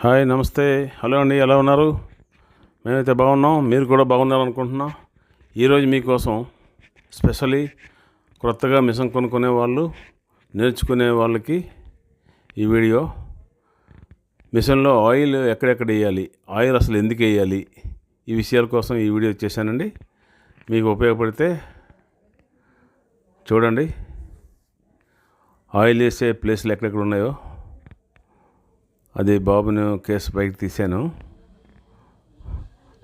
Hi నమస్తే. Hello అండి ఎలా ఉన్నారు? మేమైతే బాగున్నాం మీరు కూడా బాగున్నారనుకుంటున్నాం. ఈరోజు మీకోసం స్పెషలీ కొత్తగా మిషన్ కొనుక్కునే వాళ్ళు నేర్చుకునే వాళ్ళకి ఈ వీడియో. మిషన్లో ఆయిల్ ఎక్కడెక్కడ వేయాలి ఆయిల్ అసలు ఎందుకు వేయాలి ఈ విషయాల కోసం ఈ వీడియో చేశానండి. మీకు ఉపయోగపడితే చూడండి. ఆయిల్ వేసే ప్లేస్లు ఎక్కడెక్కడ ఉన్నాయో. అది బాబును కేసు పైకి తీశాను.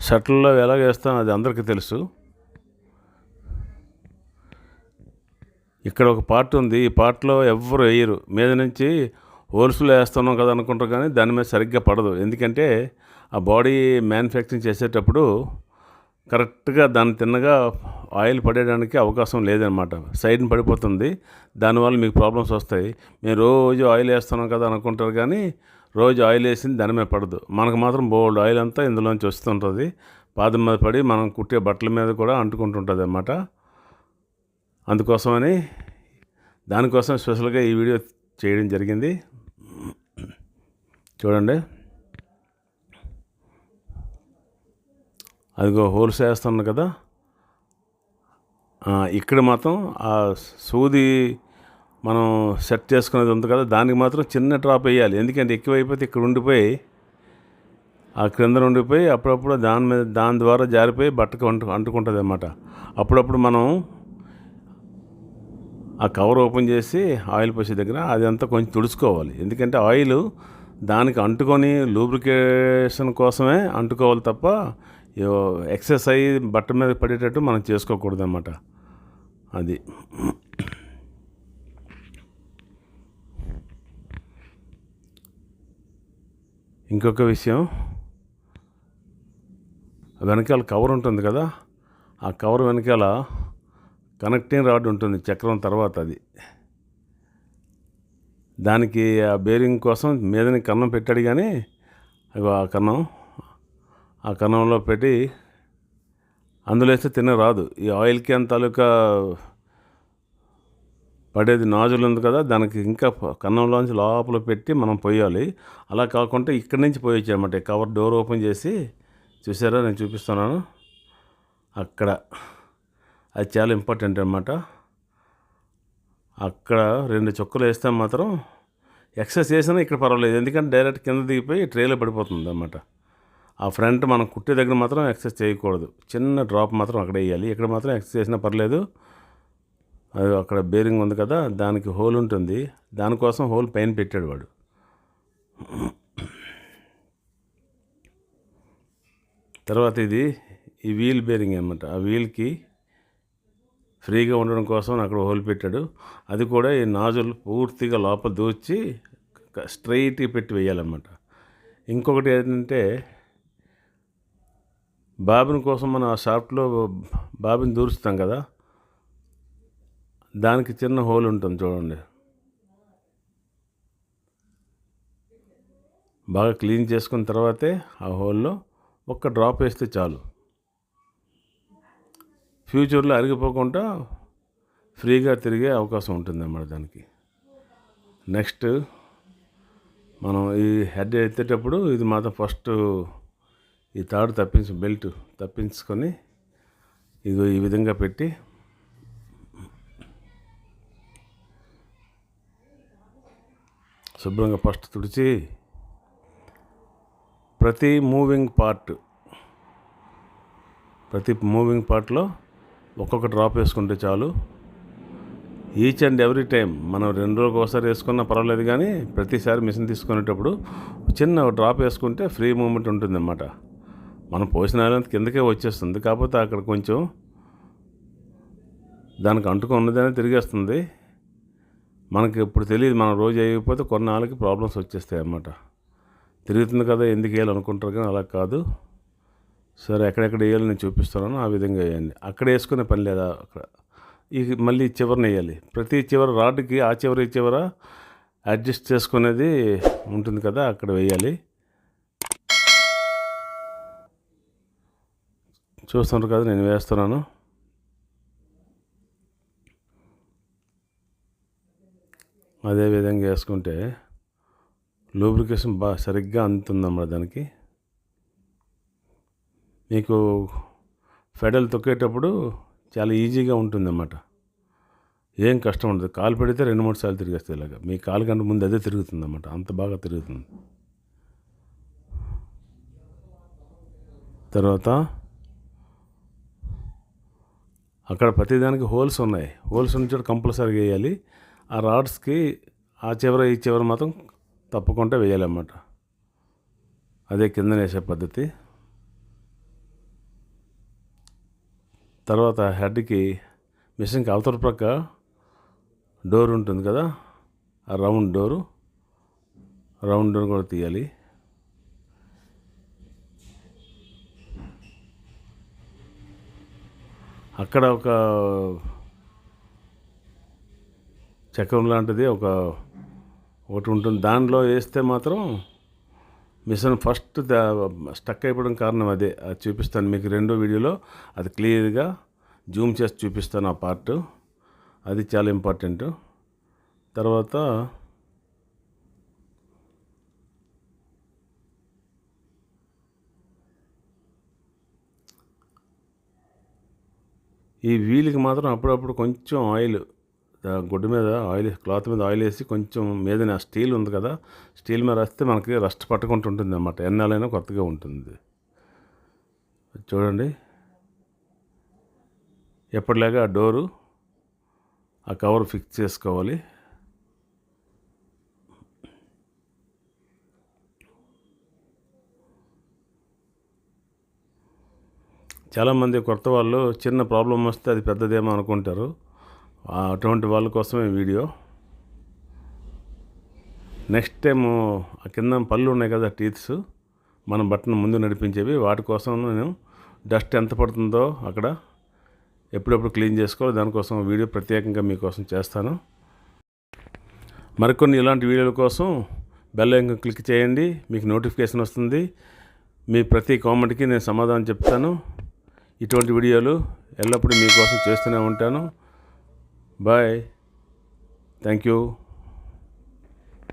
షటిల్లో ఎలా వేస్తాం అది అందరికీ తెలుసు. ఇక్కడ ఒక పార్ట్ ఉంది. ఈ పార్ట్లో ఎవ్వరు వేయరు. మీద నుంచి హోల్స్లో వేస్తున్నాం కదా అనుకుంటారు కానీ దాని మీద సరిగ్గా పడదు. ఎందుకంటే ఆ బాడీ మ్యానుఫ్యాక్చరింగ్ చేసేటప్పుడు కరెక్ట్గా దాన్ని తిన్నగా ఆయిల్ పడేయడానికి అవకాశం లేదనమాట. సైడ్ని పడిపోతుంది. దానివల్ల మీకు ప్రాబ్లమ్స్ వస్తాయి. మేము రోజు ఆయిల్ వేస్తున్నాం కదా అనుకుంటారు కానీ రోజు ఆయిల్ వేసింది ధనమే పడదు. మనకు మాత్రం బోల్డ్ ఆయిల్ అంతా ఇందులోంచి వస్తుంటుంది. పాదం మీద పడి మనం కుట్టే బట్టల మీద కూడా అంటుకుంటుంటుంది అన్నమాట అందుకోసమని దానికోసం స్పెషల్గా ఈ వీడియో చేయడం జరిగింది. చూడండి. అదిగో హోల్స్ వేస్తున్నాను కదా. ఇక్కడ మాత్రం ఆ సూది మనం సెట్ చేసుకునేది ఉంది కదా దానికి మాత్రం చిన్న డ్రాప్ వేయాలి. ఎందుకంటే ఎక్కువైపోతే ఇక్కడ ఉండిపోయి ఆ క్రింద ఉండిపోయి అప్పుడప్పుడు దాని మీద దాని ద్వారా జారిపోయి బట్టకు అంటు అంటుకుంటుంది అన్నమాట అప్పుడప్పుడు మనం ఆ కవర్ ఓపెన్ చేసి ఆయిల్ పోసే దగ్గర అదంతా కొంచెం తుడుచుకోవాలి. ఎందుకంటే ఆయిల్ దానికి అంటుకొని లూబ్రికేషన్ కోసమే అంటుకోవాలి తప్ప ఎక్సెస్ అయ్యి బట్ట మీద పడేటట్టు మనం చేసుకోకూడదు అన్నమాట అది. ఇంకొక విషయం. వెనకాల కవర్ ఉంటుంది కదా ఆ కవర్ వెనకాల కనెక్టింగ్ రాడ్ ఉంటుంది చక్రం తర్వాత అది. దానికి ఆ బేరింగ్ కోసం మీదని కన్నం పెట్టాడు కానీ ఆ కన్నం ఆ కన్నంలో పెట్టి అందులో వేస్తే తిన్న రాదు. ఈ ఆయిల్ క్యాన్ తాలూకా పడేది నాజులు ఉంది కదా దానికి ఇంకా కన్నంలోంచి లోపల పెట్టి మనం పోయాలి. అలా కాకుండా ఇక్కడి నుంచి పోయొచ్చు అనమాట కవర్ డోర్ ఓపెన్ చేసి చూసారా? నేను చూపిస్తున్నాను. అక్కడ. అది చాలా ఇంపార్టెంట్ అనమాట అక్కడ రెండు చుక్కలు వేస్తే మాత్రం ఎక్సెస్ చేసినా ఇక్కడ పర్వాలేదు. ఎందుకంటే డైరెక్ట్ కింద దిగిపోయి ట్రేలో పడిపోతుంది అనమాట ఆ ఫ్రంట్ మనం కుట్టే దగ్గర మాత్రం ఎక్సెస్ చేయకూడదు. చిన్న డ్రాప్ మాత్రం అక్కడ వేయాలి. ఇక్కడ మాత్రం ఎక్సెస్ చేసినా పర్లేదు. అక్కడ బేరింగ్ ఉంది కదా దానికి హోల్ ఉంటుంది. దానికోసం హోల్ పైన పెట్టాడు వాడు. తర్వాత ఇది ఈ వీల్ బేరింగ్ అనమాట ఆ వీల్కి ఫ్రీగా ఉండడం కోసం అక్కడ హోల్ పెట్టాడు. అది కూడా ఈ నాజుల్ పూర్తిగా లోపల దూచి స్ట్రైట్గా పెట్టి వేయాలన్నమాట. ఇంకొకటి ఏంటంటే బాబిన్ కోసం మనం ఆ షాప్లో బాబిన్ దూరుస్తాం కదా దానికి చిన్న హోల్ ఉంటుంది చూడండి. బాగా క్లీన్ చేసుకున్న తర్వాతే ఆ హోల్లో ఒక్క డ్రాప్ వేస్తే చాలు. ఫ్యూచర్లో అరిగిపోకుండా ఫ్రీగా తిరిగే అవకాశం ఉంటుంది అన్నమాట దానికి. నెక్స్ట్ మనం ఈ హెడ్ ఎత్తేటప్పుడు ఇది మాత్రం ఫస్ట్ ఈ తాడు తప్పించు బెల్ట్ తప్పించుకొని ఇది ఈ విధంగా పెట్టి శుభ్రంగా ఫస్ట్ తుడిచి ప్రతి మూవింగ్ పార్ట్ ప్రతి మూవింగ్ పార్ట్లో ఒక్కొక్క డ్రాప్ వేసుకుంటే చాలు. ఈచ్ అండ్ ఎవ్రీ టైం మనం రెండు రోజులకు ఒకసారి వేసుకున్నా పర్వాలేదు కానీ ప్రతిసారి మిషన్ తీసుకునేటప్పుడు చిన్న డ్రాప్ వేసుకుంటే ఫ్రీ మూమెంట్ ఉంటుందన్నమాట. మనం పోసిన ఆయిల్ కిందకే వచ్చేస్తుంది. కాకపోతే అక్కడ కొంచెం దానికి అంటుకున్నదనే తిరిగేస్తుంది. మనకి ఇప్పుడు తెలియదు మనం రోజు అయిపోతే కొన్నాళ్ళకి ప్రాబ్లమ్స్ వచ్చేస్తాయి అన్నమాట తిరుగుతుంది కదా ఎందుకు వేయాలి అనుకుంటారు కానీ అలా కాదు. సరే ఎక్కడెక్కడ వేయాలి నేను చూపిస్తున్నాను ఆ విధంగా వేయండి. అక్కడ వేసుకునే పని లేదా అక్కడ? ఈ మళ్ళీ చివరిని వేయాలి. ప్రతి చివర రాడ్కి ఆ చివర ఈ చివర అడ్జస్ట్ చేసుకునేది ఉంటుంది కదా అక్కడ వేయాలి. చూస్తున్నారు కదా నేను వేస్తున్నాను. అదే విధంగా వేసుకుంటే లూబ్రికేషన్ బాగా సరిగ్గా అందుతుందన్నమాట దానికి. మీకు ఫెడల్ తొక్కేటప్పుడు చాలా ఈజీగా ఉంటుందన్నమాట. ఏం కష్టం ఉండదు. కాలు పెడితే రెండు మూడు సార్లు తిరిగేస్తే ఇలాగ. మీ కాలు కంటే ముందు అదే తిరుగుతుందన్నమాట. అంత బాగా తిరుగుతుంది. తర్వాత అక్కడ ప్రతిదానికి హోల్స్ ఉన్నాయి. హోల్స్ ఉన్న చోట కంపల్సరీగా వేయాలి. ఆ రాడ్స్కి ఆ చివర ఈ చివర మాత్రం తప్పకుండా వేయాలన్నమాట. అదే కింద వేసే పద్ధతి. తర్వాత హెడ్కి మిషన్కి అవతల ప్రక్క డోర్ ఉంటుంది కదా ఆ రౌండ్ డోరు. రౌండ్ డోర్ కూడా తీయాలి. అక్కడ ఒక చక్రం లాంటిది ఒక ఒకటి ఉంటుంది. దానిలో వేస్తే మాత్రం మిషన్ ఫస్ట్ స్టక్ అయిపోవడం కారణం అదే. అది చూపిస్తాను మీకు రెండో వీడియోలో. అది క్లియర్గా జూమ్ చేసి చూపిస్తాను ఆ పార్ట్. అది చాలా ఇంపార్టెంట్. తర్వాత ఈ వీలుకి మాత్రం అప్పుడప్పుడు కొంచెం ఆయిల్ గుడ్డు మీద ఆయిల్ క్లాత్ మీద ఆయిల్ వేసి కొంచెం మీద స్టీల్ ఉంది కదా స్టీల్ మీద వేస్తే మనకి రస్ట్ పట్టుకుంటూ ఉంటుంది అన్నమాట ఎన్నాలైనా కొత్తగా ఉంటుంది. చూడండి. ఎప్పటిలాగా ఆ డోరు ఆ కవర్ ఫిక్స్ చేసుకోవాలి. చాలామంది కొత్త వాళ్ళు చిన్న ప్రాబ్లం వస్తే అది పెద్దదేమో అనుకుంటారు. అటువంటి వాళ్ళ కోసమే వీడియో. నెక్స్ట్ టైము ఆ కింద పళ్ళు ఉన్నాయి కదా టీత్స్ మనం బట్టను ముందు నడిపించేవి. వాటి కోసం నేను డస్ట్ ఎంత పడుతుందో అక్కడ ఎప్పుడెప్పుడు క్లీన్ చేసుకోవాలి. దానికోసం వీడియో ప్రత్యేకంగా మీకోసం చేస్తాను. మరికొన్ని ఇలాంటి వీడియోల కోసం బెల్ ఇంకా క్లిక్ చేయండి. మీకు నోటిఫికేషన్ వస్తుంది. మీ ప్రతి కామెంట్కి నేను సమాధానం చెప్తాను. ఇటువంటి వీడియోలు ఎల్లప్పుడూ మీకోసం చేస్తూనే ఉంటాను. Bye. Thank you.